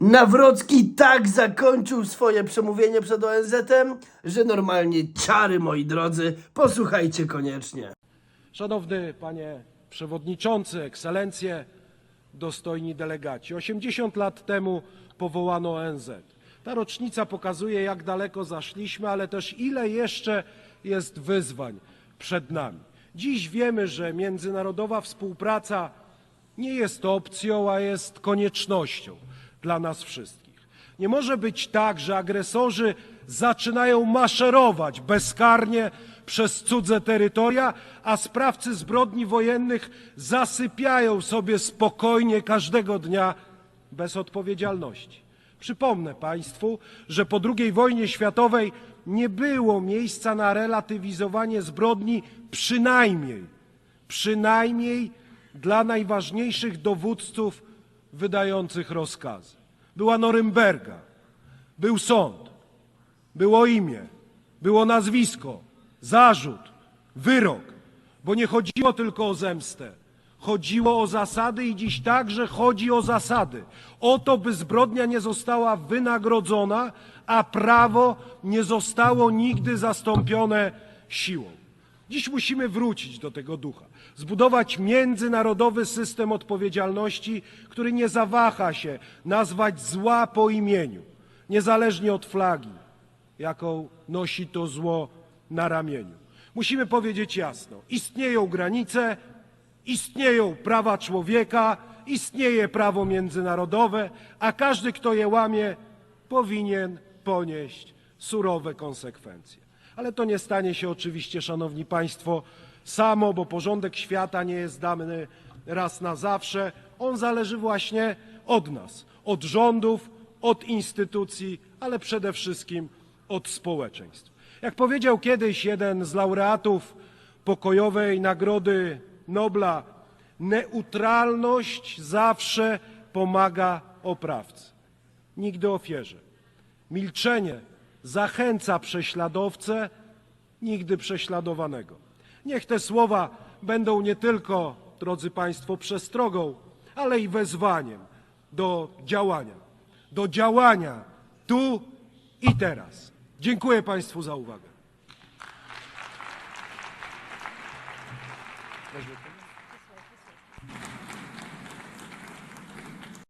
Nawrocki tak zakończył swoje przemówienie przed ONZ-em, że normalnie ciary, moi drodzy, posłuchajcie koniecznie. Szanowny panie przewodniczący, ekscelencje, dostojni delegaci. 80 lat temu powołano ONZ. Ta rocznica pokazuje, jak daleko zaszliśmy, ale też ile jeszcze jest wyzwań przed nami. Dziś wiemy, że międzynarodowa współpraca nie jest opcją, a jest koniecznością dla nas wszystkich. Nie może być tak, że agresorzy zaczynają maszerować bezkarnie przez cudze terytoria, a sprawcy zbrodni wojennych zasypiają sobie spokojnie każdego dnia bez odpowiedzialności. Przypomnę Państwu, że po II wojnie światowej nie było miejsca na relatywizowanie zbrodni przynajmniej, przynajmniej dla najważniejszych dowódców wydających rozkazy. Była Norymberga, był sąd, było imię, było nazwisko, zarzut, wyrok, bo nie chodziło tylko o zemstę. Chodziło o zasady i dziś także chodzi o zasady. O to, by zbrodnia nie została wynagrodzona, a prawo nie zostało nigdy zastąpione siłą. Dziś musimy wrócić do tego ducha, zbudować międzynarodowy system odpowiedzialności, który nie zawaha się nazwać zła po imieniu, niezależnie od flagi, jaką nosi to zło na ramieniu. Musimy powiedzieć jasno: istnieją granice, istnieją prawa człowieka, istnieje prawo międzynarodowe, a każdy, kto je łamie, powinien ponieść surowe konsekwencje. Ale to nie stanie się oczywiście, Szanowni Państwo, samo, bo porządek świata nie jest dany raz na zawsze. On zależy właśnie od nas, od rządów, od instytucji, ale przede wszystkim od społeczeństw. Jak powiedział kiedyś jeden z laureatów pokojowej Nagrody Nobla, neutralność zawsze pomaga oprawcy, nigdy ofierze. Milczenie zachęca prześladowcę, nigdy prześladowanego. Niech te słowa będą nie tylko, drodzy Państwo, przestrogą, ale i wezwaniem do działania. Do działania tu i teraz. Dziękuję Państwu za uwagę.